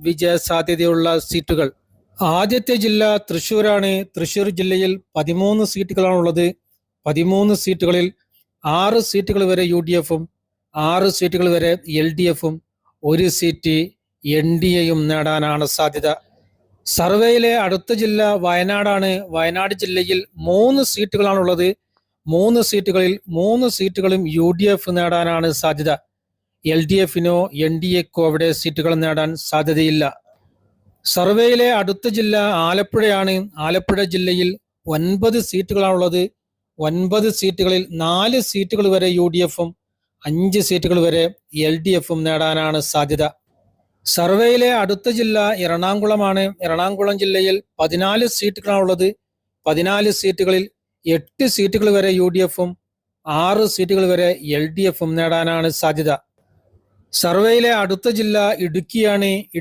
വിജയ സാധ്യതയുള്ള സീറ്റുകൾ. ആദ്യത്തെ ജില്ല തൃശ്ശൂരാണ്. തൃശ്ശൂർ ജില്ലയിൽ പതിമൂന്ന് സീറ്റുകളാണുള്ളത്. പതിമൂന്ന് സീറ്റുകളിൽ ആറ് സീറ്റുകൾ വരെ യു ഡി എഫും ആറ് സീറ്റുകൾ വരെ എൽ ഡി എഫും ഒരു സീറ്റ് എൻ ഡി എയും നേടാനാണ് സാധ്യത. സർവേയിലെ അടുത്ത ജില്ല വയനാടാണ്. വയനാട് ജില്ലയിൽ മൂന്ന് സീറ്റുകളാണുള്ളത്. മൂന്ന് സീറ്റുകളിൽ മൂന്ന് സീറ്റുകളും യു ഡി എഫ് നേടാനാണ് സാധ്യത. എൽ ഡി എഫിനോ എൻ ഡി എക്കോ അവിടെ സീറ്റുകൾ നേടാൻ സാധ്യതയില്ല. സർവേയിലെ അടുത്ത ജില്ല ആലപ്പുഴയാണ്. ആലപ്പുഴ ജില്ലയിൽ ഒൻപത് സീറ്റുകളാണുള്ളത് ഒൻപത് സീറ്റുകളിൽ നാല് സീറ്റുകൾ വരെ യു ഡി എഫും അഞ്ച് സീറ്റുകൾ വരെ എൽ ഡി എഫും നേടാനാണ് സാധ്യത. സർവേയിലെ അടുത്ത ജില്ല എറണാകുളമാണ്. എറണാകുളം ജില്ലയിൽ പതിനാല് സീറ്റുകളാണുള്ളത് പതിനാല് സീറ്റുകളിൽ എട്ട് സീറ്റുകൾ വരെ യു ഡി എഫും ആറ് സീറ്റുകൾ വരെ എൽ ഡി എഫും നേടാനാണ് സാധ്യത. സർവേയിലെ അടുത്ത ജില്ല ഇടുക്കിയാണ്. ഇടുക്കി